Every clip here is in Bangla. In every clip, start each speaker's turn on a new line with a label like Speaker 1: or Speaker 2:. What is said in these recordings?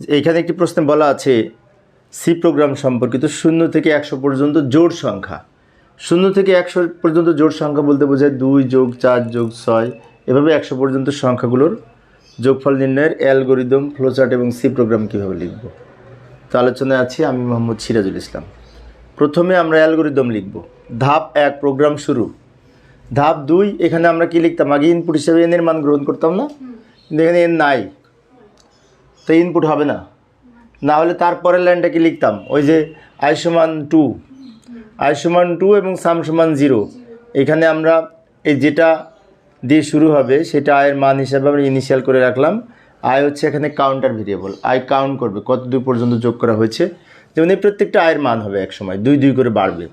Speaker 1: এইখানে একটি প্রশ্নে বলা আছে, সি প্রোগ্রাম সম্পর্কিত শূন্য থেকে একশো পর্যন্ত জোড় সংখ্যা। শূন্য থেকে একশো পর্যন্ত জোড় সংখ্যা বলতে বোঝায় দুই যোগ চার যোগ ছয়। এভাবে একশো পর্যন্ত সংখ্যাগুলোর যোগফল নির্ণয়ের অ্যালগোরিদম, ফ্লোচার্ট এবং সি প্রোগ্রাম কীভাবে লিখব? তো আলোচনায় আছি, আমি মোহাম্মদ সিরাজুল ইসলাম। প্রথমে আমরা অ্যালগোরিদম লিখব। ধাপ এক, প্রোগ্রাম শুরু। ধাপ দুই, এখানে আমরা কি লিখতাম? আগে ইনপুট হিসেবে এন এর মান গ্রহণ করতাম না? কিন্তু এখানে এন নাই। তো ইনপুট হবে না। না হলে তারপরের লাইনটা কি লিখতাম। ওই যে আই সমান টু আই সমান টু এবং সাম সমান জিরো এখানে আমরা এই যেটা দিয়ে শুরু হবে, সেটা আয়ের মান হিসাবে আমরা ইনিশিয়াল করে রাখলাম। আয় হচ্ছে এখানে কাউন্টার ভেরিয়েবল আয় কাউন্ট করবে, কত দূর পর্যন্ত যোগ করা হয়েছে। যেমন এই প্রত্যেকটা আয়ের মান হবে এক সময় দুই দুই করে বাড়বে।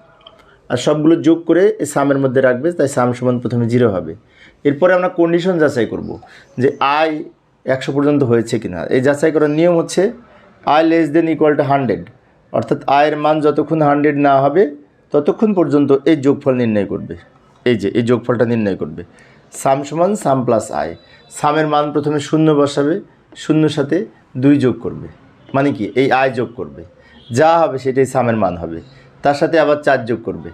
Speaker 1: আর সবগুলো যোগ করে সামের মধ্যে রাখবে, তাই সাম সমান প্রথমে জিরো হবে। এরপরে আমরা কন্ডিশন যাচাই করব, যে আয় একশো পর্যন্ত হয়েছে কিনা। এই যাচাই করার নিয়ম হচ্ছে i less than equal to hundred অর্থাৎ আয়ের মান যতক্ষণ হান্ড্রেড না হবে, ততক্ষণ পর্যন্ত এই যোগফল নির্ণয় করবে। এই যে, এই যোগফলটা নির্ণয় করবে। সাম সমান সাম প্লাস আয় সামের মান প্রথমে শূন্য বসাবে, শূন্যর সাথে দুই যোগ করবে। মানে কি? এই আয় যোগ করবে। যা হবে সেটাই সামের মান হবে। তার সাথে আবার চার যোগ করবে।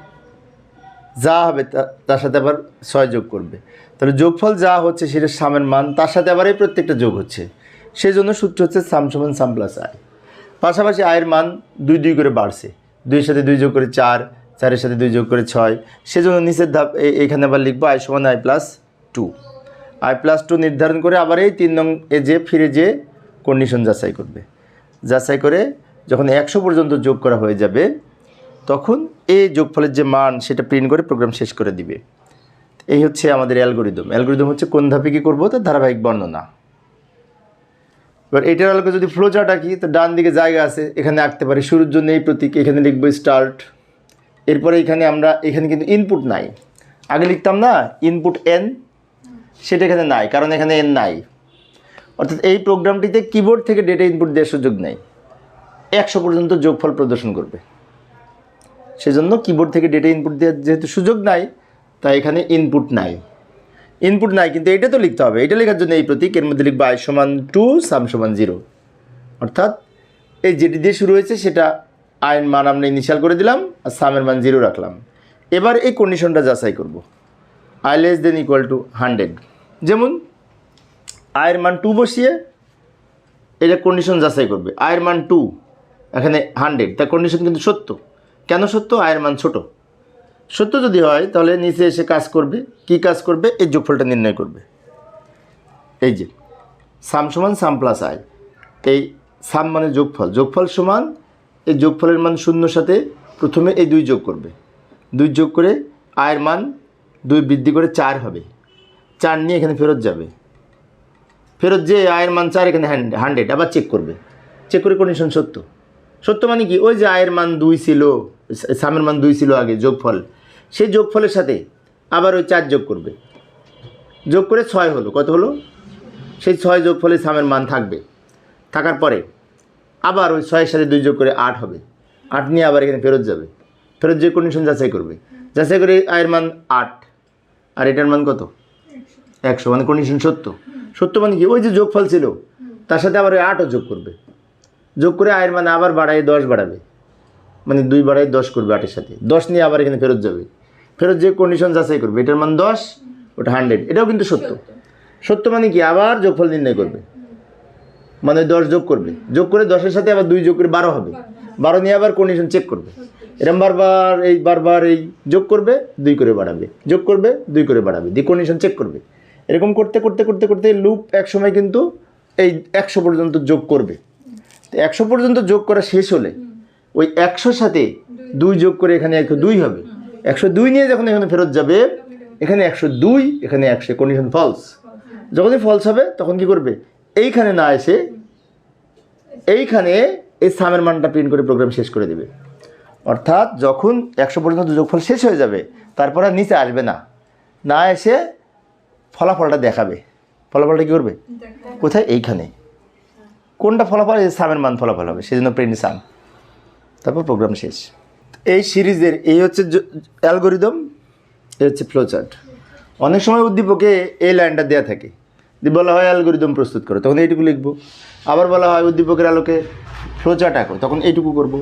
Speaker 1: যা হবে তার সাথে আবার ছয় যোগ করবে। তাহলে যোগফল যা হচ্ছে সেটা সামের মান, তার সাথে আবার এই প্রত্যেকটা যোগ হচ্ছে। সেই জন্য সূত্র হচ্ছে সাম সমান সাম প্লাস আয় পাশাপাশি আয়ের মান দুই দুই করে বাড়ছে। দুইয়ের সাথে দুই যোগ করে চার, চারের সাথে দুই যোগ করে ছয়। সেজন্য নিচের ধাপ এখানে আবার লিখব আয় সমান i plus two. I plus two নির্ধারণ করে আবার এই তিন নং এ যে, ফিরে যে কন্ডিশন যাচাই করবে। যাচাই করে যখন একশো পর্যন্ত যোগ করা হয়ে যাবে, তখন এই যোগফলের যে মান, সেটা প্রিন্ট করে প্রোগ্রাম শেষ করে দিবে। এই হচ্ছে আমাদের অ্যালগোরিদম। অ্যালগোরিদম হচ্ছে কোন ধাপে কী করব? তার ধারাবাহিক বর্ণনা। এবার এটার আলোকে যদি ফ্লো চার্ট আঁকি, তো ডান দিকে জায়গা আছে, এখানে আঁকতে পারি শুরুর জন্য এই প্রতীক, এখানে লিখব স্টার্ট এরপরে এখানে আমরা, এখানে কিন্তু ইনপুট নাই। আগে লিখতাম না ইনপুট এন সেটা এখানে নাই, কারণ এখানে এন নাই। অর্থাৎ এই প্রোগ্রামটিতে কিবোর্ড থেকে ডেটা ইনপুট দেওয়ার সুযোগ নেই। একশো পর্যন্ত যোগফল প্রদর্শন করবে। সেজন্য কিবোর্ড থেকে ডেটা ইনপুট দেওয়ার যেহেতু সুযোগ নাই তাই এখানে ইনপুট নাই। ইনপুট নাই, কিন্তু এটা তো লিখতে হবে। এটা লেখার জন্য এই প্রতীক, এর মধ্যে লিখব আই সমান টু সাম সমান জিরো অর্থাৎ এই যেটি দিয়ে শুরু হয়েছে, সেটা আয়ের মান আমরা ইনিশিয়াল করে দিলাম, আর সামের মান জিরো রাখলাম। এবার এই কন্ডিশনটা যাচাই করব। I less than equal to hundred যেমন আয়ের মান টু বসিয়ে এটা কন্ডিশন যাচাই করবে। আয়ের মান টু এখানে হান্ড্রেড তার কন্ডিশন কিন্তু সত্য। কেন সত্য? আয়ের মান ছোট। সত্য যদি হয়, তাহলে নিচে এসে কাজ করবে। কি কাজ করবে? এই যোগফলটা নির্ণয় করবে। এই যে, সাম সমান সাম প্লাস আয় এই সাম মানে যোগফল। যোগফল সমান, এই যোগফলের মান শূন্যর সাথে প্রথমে এই দুই যোগ করবে। দুই যোগ করে আয়ের মান দুই বৃদ্ধি করে চার হবে। চার নিয়ে এখানে ফেরত যাবে। ফেরত যে আয়ের মান চার এখানে হ্যান্ড হান্ড্রেড আবার চেক করবে। চেক করে কন্ডিশন সত্য। সত্য মানে কি? ওই যে আয়ের মান দুই ছিল সামের মান দুই ছিল আগে, যোগফল। সেই যোগফলের সাথে আবার ওই চার যোগ করবে। যোগ করে ছয় হলো। কত হলো? সেই ছয় যোগ যোগফলে সামের মান থাকবে। থাকার পরে আবার ওই ছয়ের সাথে দুই যোগ করে আট হবে। আট নিয়ে আবার এখানে ফেরত যাবে। ফেরত যে কন্ডিশন যাচাই করবে। যাচাই করে আয়ের মান আট। আর এটার মান কত? একশো। মানে কন্ডিশন সত্য। সত্য মানে কি? ওই যে যোগফল ছিল, তার সাথে আবার ওই আটও যোগ করবে। যোগ করে আয়ের মানে আবার বাড়ায় দশ বাড়াবে। মানে দুই বাড়ায় দশ করবে আটের সাথে। দশ নিয়ে আবার এখানে ফেরত যাবে। ফেরত যে কন্ডিশন যাচাই করবে, এটার মান দশ, ওটা হান্ড্রেড এটাও কিন্তু সত্য। সত্য মানে কি? আবার যোগফল নির্ণয় করবে। মানে দশ যোগ করবে। যোগ করে দশের সাথে আবার দুই যোগ করে বারো হবে। বারো নিয়ে আবার কন্ডিশন চেক করবে। এরম বারবার এই বারবার এই যোগ করবে, দুই করে বাড়াবে। যোগ করবে, দুই করে বাড়াবে। দিয়ে কন্ডিশন চেক করবে। এরকম করতে করতে করতে করতে লুপ এক সময় কিন্তু এই একশো পর্যন্ত যোগ করবে। তো একশো পর্যন্ত যোগ করা শেষ হলে ওই একশোর সাথে দুই যোগ করে এখানে দুই হবে। একশো দুই নিয়ে যখন এখানে ফেরত যাবে, এখানে একশো দুই, এখানে একশো কন্ডিশন ফলস যখনই ফলস হবে, তখন কি করবে? এইখানে না এসে, এইখানে এই সামের মানটা প্রিন্ট করে প্রোগ্রাম শেষ করে দেবে। অর্থাৎ যখন একশো পর্যন্ত যোগফল শেষ হয়ে যাবে, তারপর নিচে আসবে না। না এসে ফলাফলটা দেখাবে। ফলাফলটা কী করবে? কোথায়? এইখানে। কোনটা ফলাফল? সামের মান ফলাফল হবে। সেজন্য প্রিন্ট সাম তারপর প্রোগ্রাম শেষ। এই সিরিজের, এই হচ্ছে অ্যালগোরিদম, এই হচ্ছে ফ্লোচার্ট। অনেক সময় উদ্দীপকে এই লাইনটা দেওয়া থাকে। বলা হয় অ্যালগোরিদম প্রস্তুত করো, তখন এইটুকু লিখব। আবার বলা হয় উদ্দীপকের আলোকে ফ্লোচার্ট আঁকো, তখন এইটুকু করব।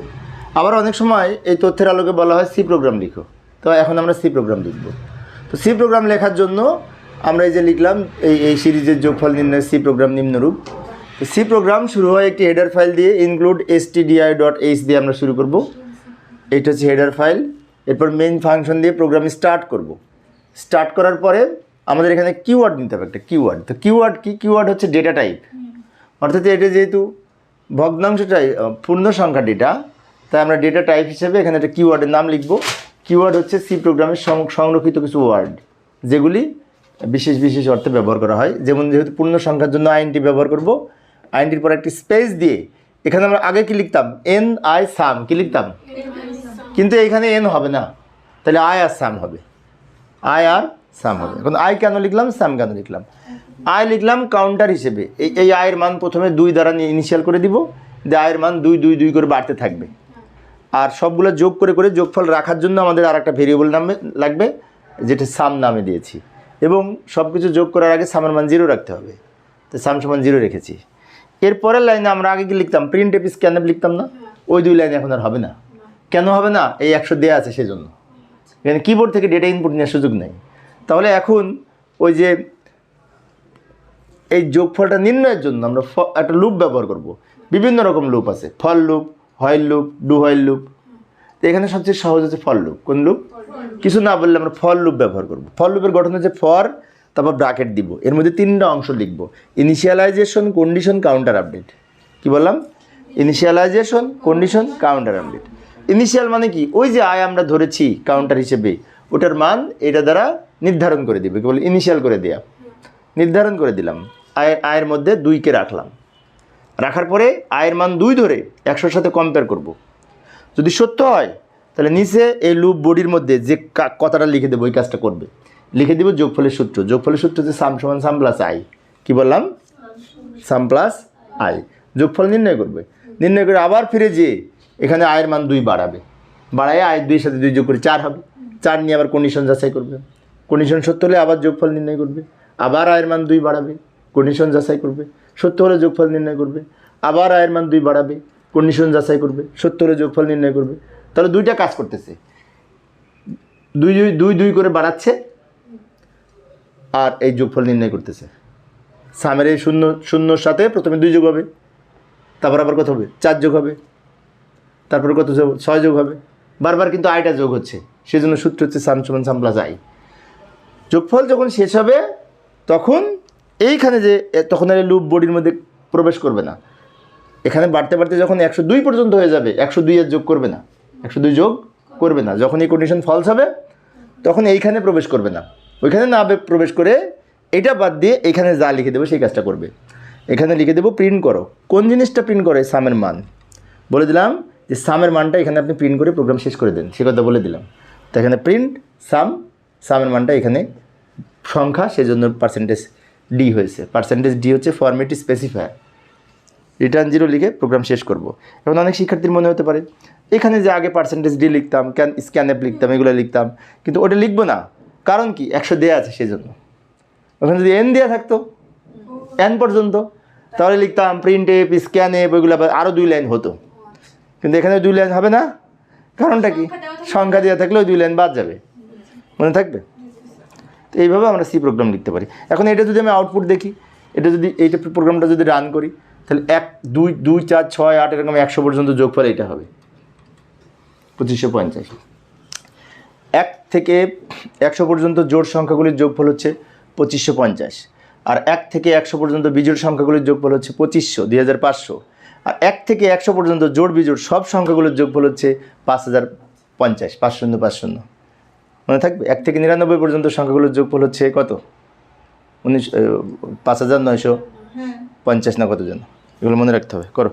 Speaker 1: আবার অনেক সময় এই তথ্যের আলোকে বলা হয় সি প্রোগ্রাম লিখো। তো এখন আমরা সি প্রোগ্রাম লিখব। তো সি প্রোগ্রাম লেখার জন্য আমরা এই যে লিখলাম, এই এই সিরিজের যোগফল নির্ণয় সি প্রোগ্রাম নিম্নরূপ। সি প্রোগ্রাম শুরু হয় একটি হেডার ফাইল দিয়ে ইনক্লুড এস ডট এইচ দিয়ে আমরা শুরু করব। এইটা হচ্ছে হেডার ফাইল এরপর মেইন ফাংশন দিয়ে প্রোগ্রাম স্টার্ট করব। স্টার্ট করার পরে আমাদের এখানে কিওয়ার্ড নিতে হবে একটা কিওয়ার্ড তো কিওয়ার্ড কি? কিওয়ার্ড হচ্ছে ডেটা টাইপ অর্থাৎ এটা যেহেতু ভগ্নাংশটাই আহ, পূর্ণ সংখ্যা ডেটা তাই আমরা ডেটা টাইপ হিসেবে এখানে একটা কিওয়ার্ডের নাম লিখব। কিওয়ার্ড হচ্ছে সি প্রোগ্রামের সংরক্ষিত কিছু ওয়ার্ড যেগুলি বিশেষ বিশেষ অর্থে ব্যবহার করা হয়। যেমন যেহেতু পূর্ণ সংখ্যার জন্য আইনটি ব্যবহার করব। আইনটির পর একটি স্পেস দিয়ে এখানে আমরা আগে কি লিখতাম? এন আই সাম কি লিখতাম? কিন্তু এখানে এন হবে না। তাহলে আই আর সাম হবে। আই আর সাম হবে। এখন আই কেন লিখলাম? সাম কেন লিখলাম? আই লিখলাম কাউন্টার হিসেবে। এই এই আয়ের মান প্রথমে দুই দ্বারা ইনিশিয়াল করে দিব। দিয়ে আয়ের মান দুই দুই দুই করে বাড়তে থাকবে। আর সবগুলো যোগ করে করে যোগফল রাখার জন্য আমাদের আর একটা ভেরিয়েবল নামে লাগবে, যেটা সাম নামে দিয়েছি। এবং সব কিছু যোগ করার আগে সামের মান জিরো রাখতে হবে। তো সাম সমান জিরো রেখেছি। এরপরের লাইনে আমরা আগে কি লিখতাম? প্রিন্ট এপিস স্ক্যানআপ লিখতাম না? ওই দুই লাইন এখন আর হবে না। কেন হবে না? এই একশো দেওয়া আছে সেজন্য। এখানে কিবোর্ড থেকে ডেটা ইনপুট নেওয়ার সুযোগ নেই। তাহলে এখন ওই যে এই যোগফলটা নির্ণয়ের জন্য আমরা ফ- একটা লুপ ব্যবহার করব। বিভিন্ন রকম লুপ আছে। For loop while loop do while loop তো এখানে সবচেয়ে সহজ হচ্ছে ফল লুপ কোন লুপ কিছু না বললে আমরা ফল লুপ ব্যবহার করব। ফল লুপের গঠন হচ্ছে ফর তারপর ব্রাকেট দিব। এর মধ্যে তিনটা অংশ লিখব। ইনিশিয়ালাইজেশন কন্ডিশন কাউন্টার আপডেট কি বললাম? Initialization condition counter update initial মানে কি? ওই যে আয় আমরা ধরেছি কাউন্টার হিসেবে ওটার মান এটা দ্বারা নির্ধারণ করে দিবে। কি বলে ইনিশিয়াল করে দেয়া। নির্ধারণ করে দিলাম। আয়ের আয়ের মধ্যে দুইকে রাখলাম। রাখার পরে আয়ের মান দুই ধরে একশোর সাথে কম্পেয়ার করব। যদি সত্য হয় তাহলে নিচে এই লুপ বডির মধ্যে যে কথাটা লিখে দেবো ওই কাজটা করবে। লিখে দিব যোগফলের সূত্র। যোগফলের সূত্র হচ্ছে সাম সমান সাম প্লাস আই কী বললাম? সাম প্লাস আই যোগফল নির্ণয় করবে। নির্ণয় করে আবার ফিরে যেয়ে এখানে আয়ের মান দুই বাড়াবে। বাড়ায় আয়ের দুইয়ের সাথে দুই যোগ করে চার হবে। চার নিয়ে আবার কন্ডিশন যাচাই করবে। কন্ডিশন সত্য হলে আবার যোগফল নির্ণয় করবে। আবার আয়ের মান দুই বাড়াবে কন্ডিশন যাচাই করবে। সত্য হলে যোগফল নির্ণয় করবে। আবার আয়ের মান দুই বাড়াবে কন্ডিশন যাচাই করবে। সত্য হলে যোগফল নির্ণয় করবে। তাহলে দুইটা কাজ করতেছে। দুই দুই দুই দুই করে বাড়াচ্ছে আর এই যোগফল নির্ণয় করতেছে। সামের এই শূন্য, শূন্যর সাথে প্রথমে দুই যোগ হবে, তারপর আবার কত হবে? চার যোগ হবে। তারপর কত যোগ ছয় যোগ হবে? বারবার কিন্তু আয়টা যোগ হচ্ছে। সেজন্য সূত্র হচ্ছে সাম সমান সাম প্লাস আই। যোগফল যখন শেষ হবে, তখন এইখানে যে তখন আর লুপ বডির মধ্যে প্রবেশ করবে না। এখানে বাড়তে বাড়তে যখন একশো দুই পর্যন্ত হয়ে যাবে, একশো দুই দুইয়ের যোগ করবে না। একশো দুই যোগ করবে না। যখন এই কন্ডিশন ফলস হবে, তখন এইখানে প্রবেশ করবে না। ওইখানে না প্রবেশ করে এটা বাদ দিয়ে এখানে যা লিখে দেবো, সেই কাজটা করবে। এখানে লিখে দেবো প্রিন্ট করো। কোন জিনিসটা প্রিন্ট করে? সামের মান। বলে দিলাম যে সামের মানটা এখানে আপনি প্রিন্ট করে প্রোগ্রাম শেষ করে দেন, সে কথা বলে দিলাম। তো এখানে প্রিন্ট সাম সামের মানটা এখানে সংখ্যা, সেজন্য পার্সেন্টেজ ডি হয়েছে। পার্সেন্টেজ ডি হচ্ছে ফর্মেটি স্পেসিফায়ার রিটার্ন জিরো লিখে প্রোগ্রাম শেষ করব। এখন অনেক শিক্ষার্থীর মনে হতে পারে, এখানে যে আগে পার্সেন্টেজ ডি লিখতাম ক্যান স্ক্যান অ্যাপ লিখতাম, এগুলো লিখতাম, কিন্তু ওটা লিখব না। কারণ কি? একশো দেয়া আছে সেজন্য। ওখানে যদি এন দেওয়া থাকতো এন পর্যন্ত, তাহলে লিখতাম প্রিন্ট এপ স্ক্যান এপ ওইগুলো আরও দুই লাইন হতো। কিন্তু এখানে দুই লাইন হবে না? কারণটা কি? সংখ্যা দেওয়া থাকলে ওই দুই লাইন বাদ যাবে। মনে থাকবে? তো এইভাবে আমরা সি প্রোগ্রাম লিখতে পারি। এখন এটা যদি আমি আউটপুট দেখি এটা যদি এইটা প্রোগ্রামটা যদি রান করি তাহলে এক দুই দুই চার ছয় আট এরকম একশো পর্যন্ত যোগফল এটা হবে। পঁচিশশো পঞ্চাশ। এক থেকে একশো পর্যন্ত জোড় সংখ্যাগুলির যোগফল হচ্ছে পঁচিশশো পঞ্চাশ। আর এক থেকে একশো পর্যন্ত বিজোড় সংখ্যাগুলির যোগফল হচ্ছে পঁচিশশো দুই হাজার পাঁচশো। এক থেকে একশো পর্যন্ত জোড় বিজোড় সব সংখ্যাগুলোর যোগফল হচ্ছে পাঁচ হাজার পঞ্চাশ পাঁচ শূন্য পাঁচ শূন্য মনে থাকবে? এক থেকে নিরানব্বই পর্যন্ত সংখ্যাগুলোর যোগফল হচ্ছে কত? উনিশ পাঁচ হাজার নয়শো পঞ্চাশ না কত এগুলো মনে রাখতে হবে। করো।